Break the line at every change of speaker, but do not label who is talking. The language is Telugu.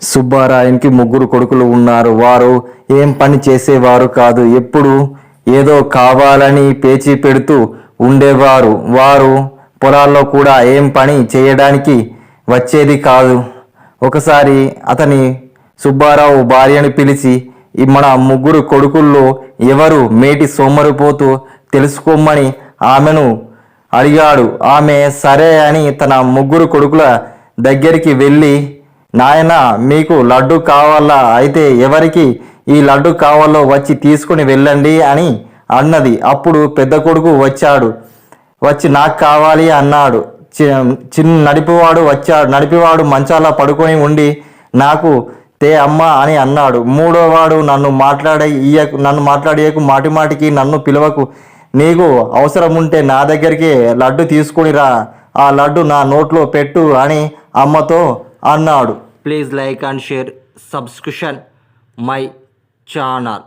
సుబ్బారాయన్కి ముగ్గురు కొడుకులు ఉన్నారు. వారు ఏం పని చేసేవారు కాదు. ఎప్పుడు ఏదో కావాలని పేచీ పెడుతూ ఉండేవారు. వారు పొలాల్లో కూడా ఏం పని చేయడానికి వచ్చేది కాదు. ఒకసారి అతని సుబ్బారావు భార్యను పిలిచి మన ముగ్గురు కొడుకుల్లో ఎవరు మేటి సోమరిపోతూ తెలుసుకోమని ఆమెను అడిగాడు. ఆమె సరే అని తన ముగ్గురు కొడుకుల దగ్గరికి వెళ్ళి నాయన మీకు లడ్డు కావాలా? అయితే ఎవరికి ఈ లడ్డు కావాలో వచ్చి తీసుకుని వెళ్ళండి అని అన్నది. అప్పుడు పెద్ద కొడుకు వచ్చాడు. వచ్చి నాకు కావాలి అన్నాడు. చి- చిన్న నడిపివాడు వచ్చాడు. నడిపివాడు మంచాల పడుకొని ఉండి నాకు తే అమ్మ అని అన్నాడు. మూడోవాడు నన్ను మాట్లాడే ఇయ్యకు నన్ను మాట్లాడేయకు మాటి మాటికి నన్ను పిలవకు. నీకు అవసరం ఉంటే నా దగ్గరికి లడ్డు తీసుకుని రా. ఆ లడ్డు నా నోట్లో పెట్టు అని అమ్మతో అన్నాడు. Please like and share subscription my channel